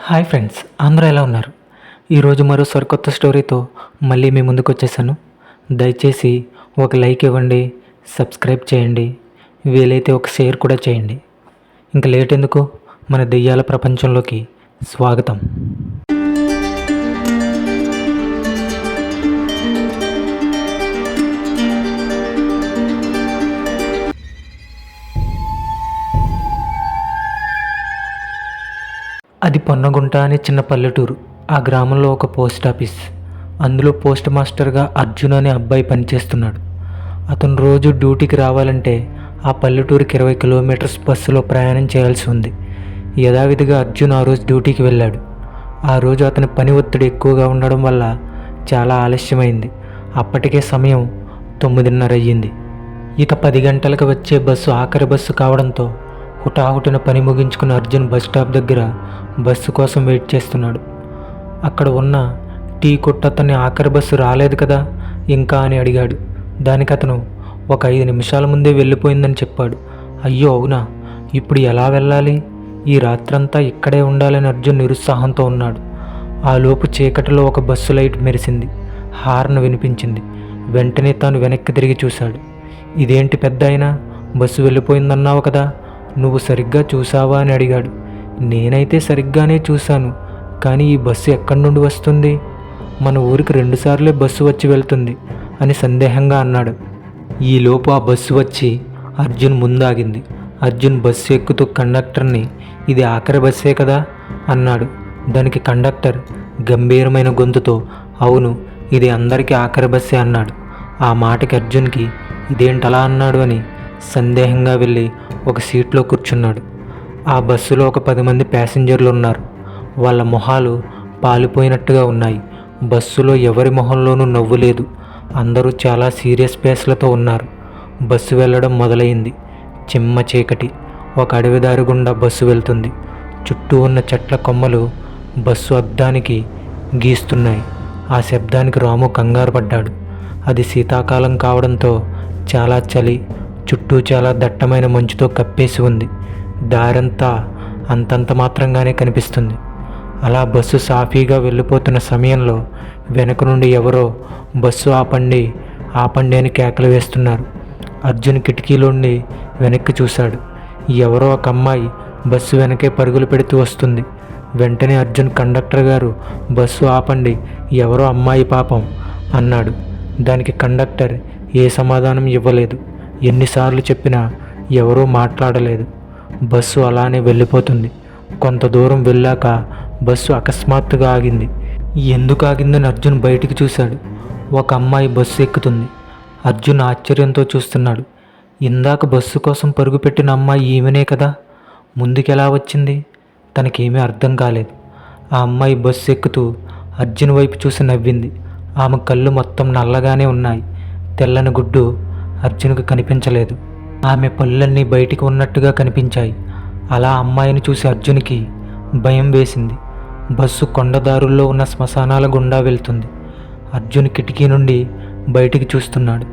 Hi friends అందరూ ఎలా ఉన్నారు? ఈరోజు మరో సరికొత్త స్టోరీతో మళ్ళీ మీ ముందుకు వచ్చేసాను. దయచేసి ఒక లైక్ ఇవ్వండి సబ్స్క్రైబ్ చేయండి వీలైతే ఒక షేర్ కూడా చేయండి. ఇంకా లేట్ ఎందుకు? మన దెయ్యాల ప్రపంచంలోకి స్వాగతం. అది పొన్నగుంట అనే చిన్న పల్లెటూరు. ఆ గ్రామంలో ఒక పోస్ట్ ఆఫీస్. అందులో పోస్ట్ మాస్టర్గా అర్జున్ అనే అబ్బాయి పనిచేస్తున్నాడు. అతను రోజు డ్యూటీకి రావాలంటే ఆ పల్లెటూరుకి ఇరవై కిలోమీటర్స్ బస్సులో ప్రయాణం చేయాల్సి ఉంది. యథావిధిగా అర్జున్ ఆ రోజు డ్యూటీకి వెళ్ళాడు. ఆ రోజు అతని పని ఒత్తిడి ఎక్కువగా ఉండడం వల్ల చాలా ఆలస్యమైంది. అప్పటికే సమయం తొమ్మిదిన్నర అయ్యింది. ఇక పది గంటలకు వచ్చే బస్సు ఆఖరి బస్సు కావడంతో హుటాహుటిన పని ముగించుకున్న అర్జున్ బస్ స్టాప్ దగ్గర బస్సు కోసం వెయిట్ చేస్తున్నాడు. అక్కడ ఉన్న టీ కొట్టు అతన్ని ఆఖరి బస్సు రాలేదు కదా? ఇంకా అని అడిగాడు. దానికి అతను ఒక ఐదు నిమిషాల ముందే వెళ్ళిపోయిందని చెప్పాడు. అయ్యో అవునా? ఇప్పుడు ఎలా వెళ్ళాలి? ఈ రాత్రంతా ఇక్కడే ఉండాలని అర్జున్ నిరుత్సాహంతో ఉన్నాడు. ఆ లోపు చీకటిలో ఒక బస్సు లైట్ మెరిసింది. హార్న్ వినిపించింది. వెంటనే తాను వెనక్కి తిరిగి చూశాడు. ఇదేంటి పెద్ద అయినా? బస్సు వెళ్ళిపోయిందన్నావు కదా? నువ్వు సరిగ్గా చూసావా అని అడిగాడు. నేనైతే సరిగ్గానే చూశాను కానీ ఈ బస్సు ఎక్కడి నుండి వస్తుంది? మన ఊరికి రెండుసార్లే బస్సు వచ్చి వెళ్తుంది అని సందేహంగా అన్నాడు. ఈలోపు ఆ బస్సు వచ్చి అర్జున్ ముందాగింది. అర్జున్ బస్సు ఎక్కుతూ కండక్టర్ని ఇది ఆఖరి బస్సే కదా? అన్నాడు. దానికి కండక్టర్ గంభీరమైన గొంతుతో అవును ఇది అందరికీ ఆఖరి బస్సే అన్నాడు. ఆ మాటకి అర్జున్కి ఇదేంటలా అన్నాడు అని సందేహంగా వెళ్ళి ఒక సీట్లో కూర్చున్నాడు. ఆ బస్సులో ఒక పది మంది ప్యాసింజర్లు ఉన్నారు. వాళ్ళ మొహాలు పాలిపోయినట్టుగా ఉన్నాయి. బస్సులో ఎవరి మొహంలోనూ నవ్వు లేదు. అందరూ చాలా సీరియస్ ఫేస్లతో ఉన్నారు. బస్సు వెళ్ళడం మొదలైంది. చిమ్మ చీకటి. ఒక అడవిదారి గుండా బస్సు వెళ్తుంది. చుట్టూ ఉన్న చెట్ల కొమ్మలు బస్సు అద్దానికి గీస్తున్నాయి. ఆ శబ్దానికి రాము కంగారు పడ్డాడు. అది శీతాకాలం కావడంతో చాలా చలి చుట్టూ చాలా దట్టమైన మంచుతో కప్పేసి ఉంది. దారంతా అంతంత మాత్రంగానే కనిపిస్తుంది. అలా బస్సు సాఫీగా వెళ్ళిపోతున్న సమయంలో వెనక నుండి ఎవరో బస్సు ఆపండి ఆపండి అని కేకలు వేస్తున్నారు. అర్జున్ కిటికీలోండి వెనక్కి చూశాడు. ఎవరో ఒక అమ్మాయి బస్సు వెనకే పరుగులు పెడుతూ వస్తుంది. వెంటనే అర్జున్ కండక్టర్ గారు బస్సు ఆపండి ఎవరో అమ్మాయి పాపం అన్నాడు. దానికి కండక్టర్ ఏ సమాధానం ఇవ్వలేదు. ఎన్నిసార్లు చెప్పినా ఎవరూ మాట్లాడలేదు. బస్సు అలానే వెళ్ళిపోతుంది. కొంత దూరం వెళ్ళాక బస్సు అకస్మాత్తుగా ఆగింది. ఎందుకు ఆగిందని అర్జున్ బయటికి చూశాడు. ఒక అమ్మాయి బస్సు ఎక్కుతుంది. అర్జున్ ఆశ్చర్యంతో చూస్తున్నాడు. ఇందాక బస్సు కోసం పరుగుపెట్టిన అమ్మాయి ఈమెనే కదా? ముందుకెలా వచ్చింది? తనకేమీ అర్థం కాలేదు. ఆ అమ్మాయి బస్సు ఎక్కుతూ అర్జున్ వైపు చూసి నవ్వింది. ఆమె కళ్ళు మొత్తం నల్లగానే ఉన్నాయి. తెల్లని గుడ్డు అర్జున్కు కనిపించలేదు. ఆమె పళ్ళన్నీ బయటికి ఉన్నట్టుగా కనిపించాయి. అలా అమ్మాయిని చూసి అర్జున్కి భయం వేసింది. బస్సు కొండదారుల్లో ఉన్న శ్మశానాల గుండా వెళ్తుంది. అర్జున్ కిటికీ నుండి బయటికి చూస్తున్నాడు.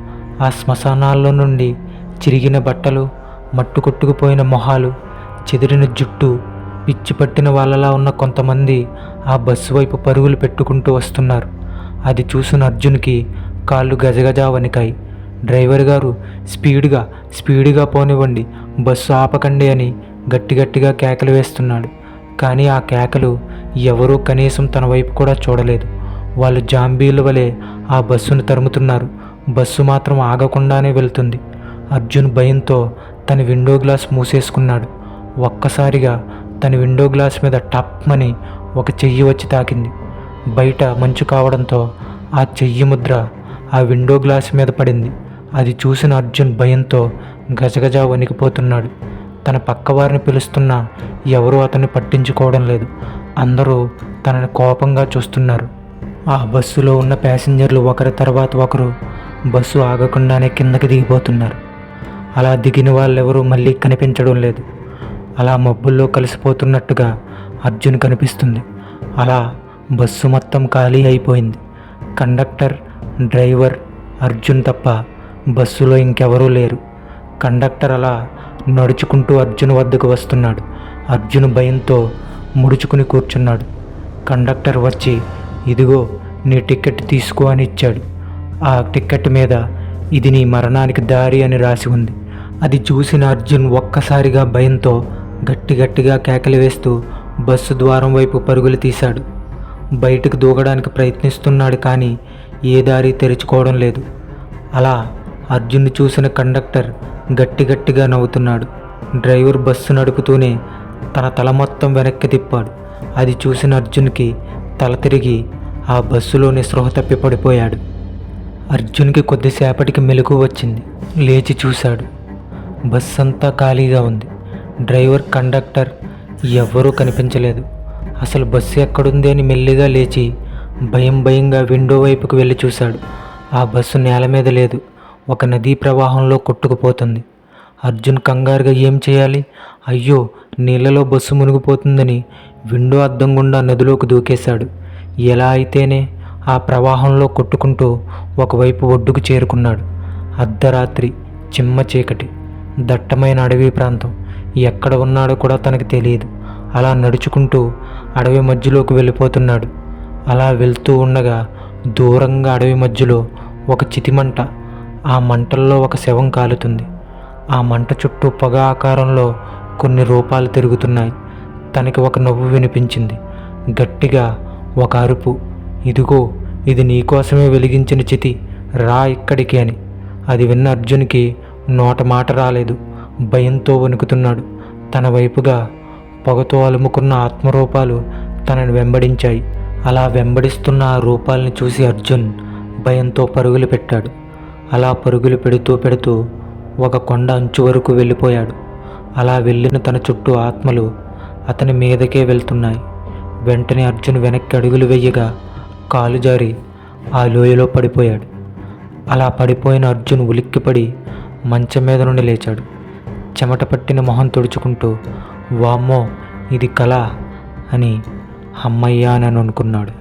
ఆ శ్మశానాల్లో నుండి చిరిగిన బట్టలు మట్టు కొట్టుకుపోయిన మొహాలు చెదిరిన జుట్టు పిచ్చి పట్టిన వాళ్ళలా ఉన్న కొంతమంది ఆ బస్సు వైపు పరుగులు పెట్టుకుంటూ వస్తున్నారు. అది చూసిన అర్జున్కి కాళ్ళు గజగజా వణికాయి. డ్రైవర్ గారు స్పీడ్గా స్పీడ్గా పోనివ్వండి బస్సు ఆపకండి అని గట్టి గట్టిగా కేకలు వేస్తున్నాడు. కానీ ఆ కేకలు ఎవరూ కనీసం తన వైపు కూడా చూడలేదు. వాళ్ళు జాంబీల వలె ఆ బస్సును తరుముతున్నారు. బస్సు మాత్రం ఆగకుండానే వెళ్తుంది. అర్జున్ భయంతో తన విండో గ్లాస్ మూసేసుకున్నాడు. ఒక్కసారిగా తన విండో గ్లాస్ మీద టప్మని ఒక చెయ్యి వచ్చి తాకింది. బయట మంచు కావడంతో ఆ చెయ్యి ముద్ర ఆ విండో గ్లాస్ మీద పడింది. అది చూసిన అర్జున్ భయంతో గజగజ వణికిపోతున్నాడు. తన పక్కవారిని పిలుస్తున్నా ఎవరూ అతన్ని పట్టించుకోవడం లేదు. అందరూ తనని కోపంగా చూస్తున్నారు. ఆ బస్సులో ఉన్న ప్యాసింజర్లు ఒకరి తర్వాత ఒకరు బస్సు ఆగకుండానే కిందకి దిగిపోతున్నారు. అలా దిగిన వాళ్ళెవరూ మళ్ళీ కనిపించడం లేదు. అలా మబ్బుల్లో కలిసిపోతున్నట్టుగా అర్జున్ కనిపిస్తుంది. అలా బస్సు మొత్తం ఖాళీ అయిపోయింది. కండక్టర్ డ్రైవర్ అర్జున్ తప్ప బస్సులో ఇంకెవరూ లేరు. కండక్టర్ అలా నడుచుకుంటూ అర్జున్ వద్దకు వస్తున్నాడు. అర్జున్ భయంతో ముడుచుకుని కూర్చున్నాడు. కండక్టర్ వచ్చి ఇదిగో నీ టికెట్ తీసుకో అని ఇచ్చాడు. ఆ టికెట్ మీద ఇది నీ మరణానికి దారి అని రాసి ఉంది. అది చూసిన అర్జున్ ఒక్కసారిగా భయంతో గట్టి గట్టిగా కేకలు వేస్తూ బస్సు ద్వారం వైపు పరుగులు తీశాడు. బయటకు దూకడానికి ప్రయత్నిస్తున్నాడు కానీ ఏ దారి తెరుచుకోవడం లేదు. అలా అర్జున్ని చూసిన కండక్టర్ గట్టి గట్టిగా నవ్వుతున్నాడు. డ్రైవర్ బస్సు నడుపుతూనే తన తల మొత్తం వెనక్కి తిప్పాడు. అది చూసిన అర్జున్కి తల తిరిగి ఆ బస్సులోనే స్పృహ తప్పి పడిపోయాడు. అర్జున్కి కొద్దిసేపటికి మెలకు వచ్చింది. లేచి చూశాడు. బస్ అంతా ఖాళీగా ఉంది. డ్రైవర్ కండక్టర్ ఎవ్వరూ కనిపించలేదు. అసలు బస్సు ఎక్కడుంది అని మెల్లిగా లేచి భయం భయంగా విండో వైపుకు వెళ్ళి చూశాడు. ఆ బస్సు నేల మీద లేదు. ఒక నదీ ప్రవాహంలో కొట్టుకుపోతుంది. అర్జున్ కంగారుగా ఏం చేయాలి? అయ్యో నీళ్ళలో బస్సు మునిగిపోతుందని విండో అద్దం గుండా నదిలోకి దూకేశాడు. ఎలా అయితేనే ఆ ప్రవాహంలో కొట్టుకుంటూ ఒకవైపు ఒడ్డుకు చేరుకున్నాడు. అర్ధరాత్రి చిమ్మ చీకటి దట్టమైన అడవి ప్రాంతం. ఎక్కడ ఉన్నాడో కూడా తనకు తెలియదు. అలా నడుచుకుంటూ అడవి మధ్యలోకి వెళ్ళిపోతున్నాడు. అలా వెళ్తూ ఉండగా దూరంగా అడవి మధ్యలో ఒక చితిమంట ఆ మంటల్లో ఒక శవం కాలుతుంది. ఆ మంట చుట్టూ పొగ ఆకారంలో కొన్ని రూపాలు తిరుగుతున్నాయి. తనకి ఒక నవ్వు వినిపించింది. గట్టిగా ఒక అరుపు. ఇదిగో ఇది నీకోసమే వెలిగించిన చితి. రా ఇక్కడికి అని. అది విన్న అర్జున్కి నోట మాట రాలేదు. భయంతో వణుకుతున్నాడు. తన వైపుగా పొగతో అలుముకున్న ఆత్మరూపాలు తనని వెంబడించాయి. అలా వెంబడిస్తున్న ఆ రూపాలని చూసి అర్జున్ భయంతో పరుగులు పెట్టాడు. అలా పరుగులు పెడుతూ పెడుతూ ఒక కొండ అంచు వరకు వెళ్ళిపోయాడు. అలా వెళ్ళిన తన చుట్టూ ఆత్మలు అతని మీదకే వెళ్తున్నాయి. వెంటనే అర్జున్ వెనక్కి అడుగులు వెయ్యగా కాలు జారి ఆ లోయలో పడిపోయాడు. అలా పడిపోయిన అర్జున్ ఉలిక్కిపడి మంచం మీద నుండి లేచాడు. చెమట పట్టిన మొహం తుడుచుకుంటూ వామ్మో ఇది కళ అని అమ్మయ్యా అని అనుకున్నాడు.